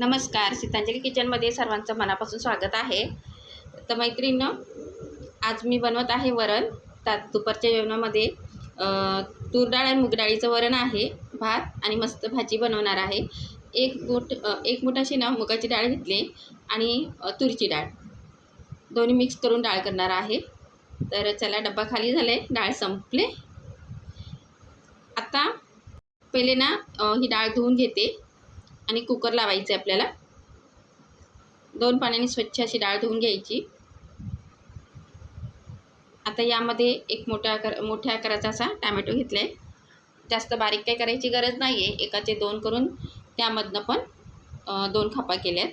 नमस्कार. सीतांजली किचनमध्ये सर्वांचं मनापासून स्वागत आहे. तर मैत्रिणीनं आज मी बनवत आहे वरण. त्यात दुपारच्या जेवणामध्ये तूर डाळ आणि मूग डाळीचं वरण आहे भात आणि मस्त भाजी बनवणार आहे. एक मोठ एक मूठ ना मुगाची डाळ घेतली आणि तुरीची डाळ. दोन्ही मिक्स करून डाळ करणार आहे. तर चला डब्बा खाली झाले डाळ संपले. आता पहिले ना ही डाळ धुवून घेते. आणि कुकर लावायचे आपल्याला. दोन पाण्याने स्वच्छ अशी डाळ धुवून घ्यायची. आता यामध्ये एक मोठ्या आकार मोठ्या आकाराचा असा टॅमॅटो घेतला आहे जास्त बारीक काही करायची गरज नाही आहे एकाचे दोन करून त्यामधनं पण दोन खापा केल्यात.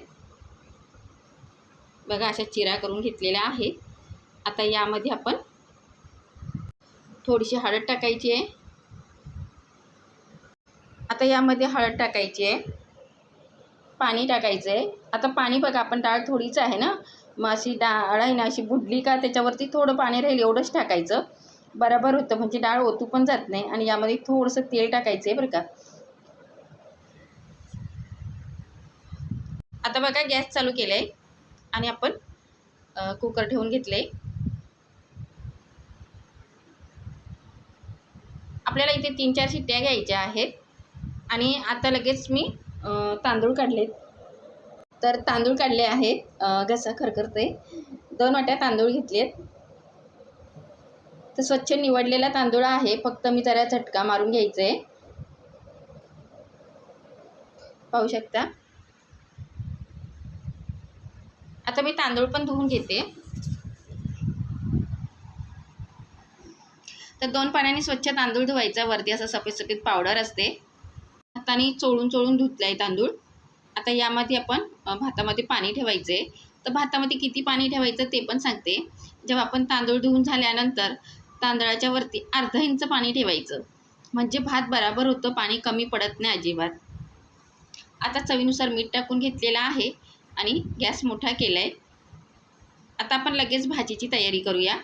बघा अशा चिरा करून घेतलेल्या आहेत. आता यामध्ये आपण थोडीशी हळद टाकायची आहे. आता यामध्ये हळद टाकायची आहे. पाणी टाकायचं. आहे आता पाणी बघा आपण डाळ थोडीच आहे ना मग अशी डाळ आहे ना अशी बुडली का त्याच्यावरती थोडं पाणी राहील एवढंच टाकायचं. बरोबर होतं म्हणजे डाळ ओतू पण जात नाही आणि यामध्ये थोडंसं तेल टाकायचं आहे बरं का. आता बघा गॅस चालू केलाय आहे आणि आपण कुकर ठेवून घेतले आपल्याला इथे तीन चार शिट्ट्या घ्यायच्या आहेत. आणि आता लगेच मी तांदूळ काढलेत. तर तांदूळ काढले आहेत. घसा खरखरते. दोन वाट्या तांदूळ घेतलेत. तर स्वच्छ निवडलेला तांदूळ आहे. फक्त मी त्याला झटका मारून घ्यायचं आहे पाहू शकता. आता मी तांदूळ पण धुवून घेते. तर दोन पाण्याने स्वच्छ तांदूळ धुवायचा. वरती असं सफेद सफेद पावडर असते. हाताने चोळून चोळून धुतला आहे तांदूळ. आता यामध्ये आपण भातामध्ये पाणी ठेवायचं आहे तर भातामध्ये किती पाणी ठेवायचं ते पण सांगते. जेव्हा आपण तांदूळ धुवून झाल्यानंतर तांदळाच्या वरती अर्धा इंच पाणी ठेवायचं. म्हणजे भात बराबर होतं पाणी कमी पडत नाही अजिबात. आता चवीनुसार मीठ टाकून घेतलेलं आहे आणि गॅस मोठा केला आहे आता आपण लगेच भाजीची तयारी करूया.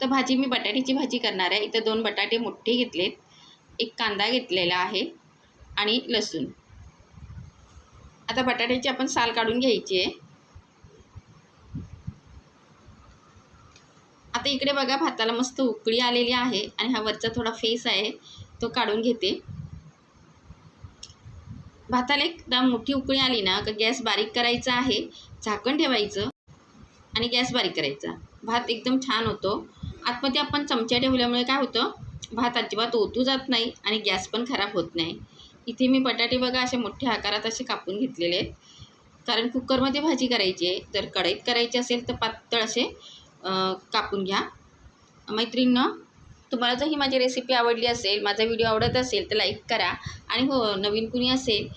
तर भाजी मी बटाट्याची भाजी करणार आहे. इथं दोन बटाटे मोठे घेतलेत. एक कांदा घेतलेला आहे आणि लसूण. आता बटाट्याची आपण साल काढून घ्यायची आहे. आता इकडे बघा भाताला मस्त उकळी आलेली आहे आणि हा वरचा थोडा फेस आहे तो काढून घेते. भाताला एकदा मोठी उकळी आली ना का गॅस बारीक करायचा आहे झाकण ठेवायचं आणि गॅस बारीक करायचा. भात एकदम छान होतो. आतमध्ये आपण चमचा ठेवल्यामुळे काय होतं भात अजिबात ओतू जात नाही आणि गॅस पण खराब होत नाही. इथे मी बटाटे बघा असे मोठ्या आकारात असे कापून घेतलेले आहेत. कारण कुकरमध्ये भाजी करायची आहे. जर कढईत करायची असेल तर पातळ असे कापून घ्या. मैत्रिणीनं तुम्हाला जर ही माझी रेसिपी आवडली असेल माझा व्हिडिओ आवडत असेल तर लाईक करा. आणि हो नवीन कुणी असेल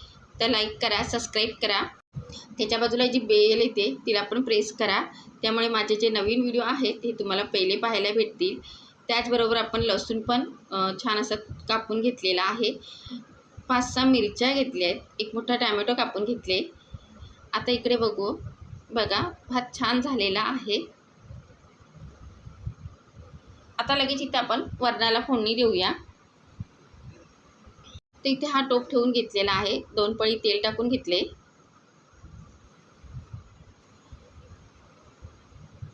तर लाईक करा सबस्क्राईब करा. त्याच्या बाजूला जी बेल येते तिला पण प्रेस करा. त्यामुळे माझे जे नवीन व्हिडिओ आहेत ते तुम्हाला पहिले पाहायला भेटतील. त्याचबरोबर आपण लसूण पण छान असं कापून घेतलेला आहे. पाच सहा मिरच्या घेतल्या आहेत. एक मोठा टॅमॅटो कापून घेतले आता इकडे बघू. बघा भात छान झालेला आहे. आता लगेच इथे आपण वरणाला फोडणी देऊया. तर इथे हा टोप ठेवून घेतलेला आहे. दोन पळी तेल टाकून घेतले.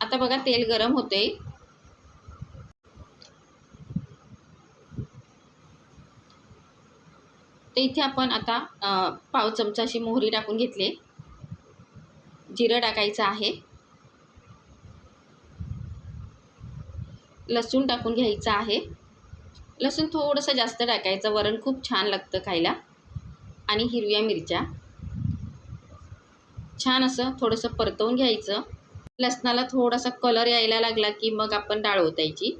आता बघा तेल गरम होते तर इथे आपण आता पाव चमचा अशी मोहरी टाकून घेतली. जिरं टाकायचं आहे. लसूण टाकून घ्यायचं आहे. लसूण थोडंसं जास्त टाकायचं वरण खूप छान लागतं खायला. आणि हिरव्या मिरच्या. छान असं थोडंसं परतवून घ्यायचं. लसणाला थोडासा कलर यायला लागला की मग आपण डाळ ओतायची.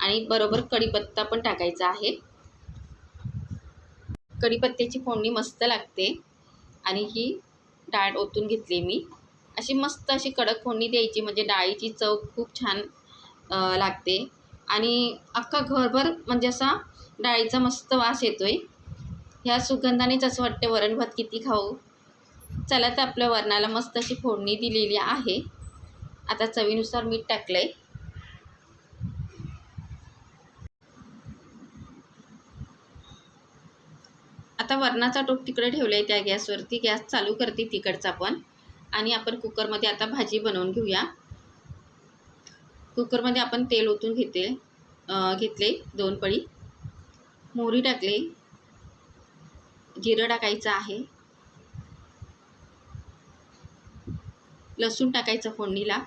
आणि बरोबर कढीपत्ता पण टाकायचा आहे. कढीपत्त्याची फोडणी मस्त लागते. आणि ही डाळ ओतून घेतली मी. अशी मस्त अशी कडक फोडणी द्यायची म्हणजे डाळीची चव खूप छान लागते. आणि अख्खा घरभर म्हणजे असा डाळीचा मस्त वास येतो आहे ह्या सुगंधानेच असं वाटते वरण भात किती खाऊ. चला तर आपल्या वरणाला मस्त अशी फोडणी दिलेली आहे. आता चवीनुसार मीठ टाकलं आहे आता वरणाचा टोप तिकडे ठेवला आहे त्या गॅसवरती गॅस चालू करते तिकडचा पण. आणि आपण कुकरमध्ये आता भाजी बनवून घेऊया. कुकरमध्ये आपण तेल ओतून घेते घेतले दोन पळी. मोहरी टाकले. जिरं टाकायचं आहे. लसूण टाकायचं फोडणीला.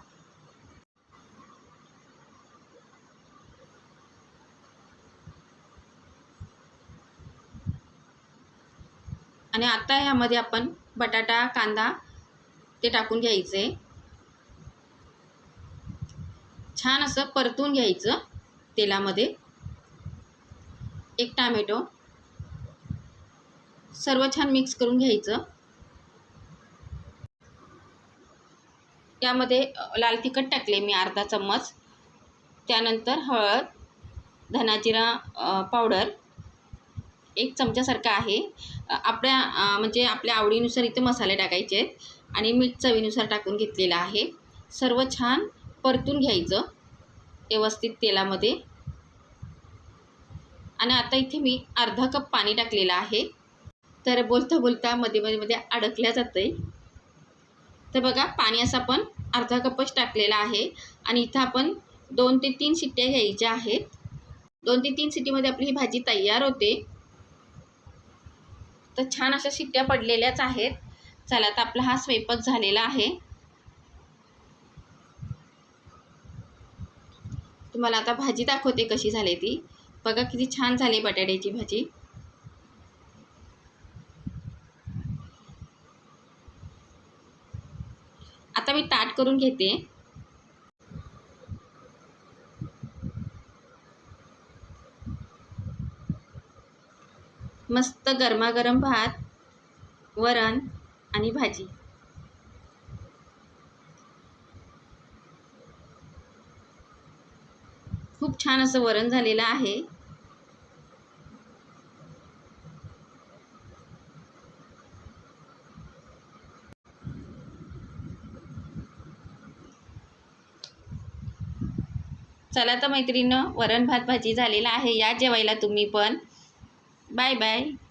आणि आता ह्यामध्ये आपण बटाटा कांदा ते टाकून घ्यायचे. छान असं परतून घ्यायचं तेलामध्ये. एक टामॅटो. सर्व छान मिक्स करून घ्यायचं. यामध्ये लाल तिखट टाकले मी अर्धा चम्मच. त्यानंतर हळद धनाजिरा पावडर. एक चमच्यासारखा आहे. आपल्या म्हणजे आपल्या आवडीनुसार इथे मसाले टाकायचे आहेत आणि मीठ चवीनुसार टाकून घेतलेलं आहे. सर्व छान परतून घ्यायचं व्यवस्थित तेलामध्ये. आणि आता इथे मी अर्धा कप पाणी टाकलेलं आहे. तर बोलता बोलता मध्ये मध्ये मध्ये अडकल्या जातं आहे तर बघा पाणी असं आपण अर्धा कपच टाकलेला आहे. आणि इथं आपण दोन ते तीन शिट्ट्या घ्यायच्या आहेत. दोन ते तीन सिटीमध्ये आपली ही भाजी तयार होते. तर छान अशा शिट्ट्या पडलेल्याच आहेत. चला तर आपला हा स्वयंपाक झालेला आहे. तुम्हाला आता भाजी दाखवते कशी झाली ती. बघा किती छान झाली बटाट्याची भाजी. आता मी ताट करून घेते. मस्त गरमागरम भात वरण आणि भाजी. खूप छान असं वरण झालेलं आहे. चला तर मैत्रिणीनं वरण भात भाजी झालेला आहे. या जेवायला तुम्ही पण. 拜拜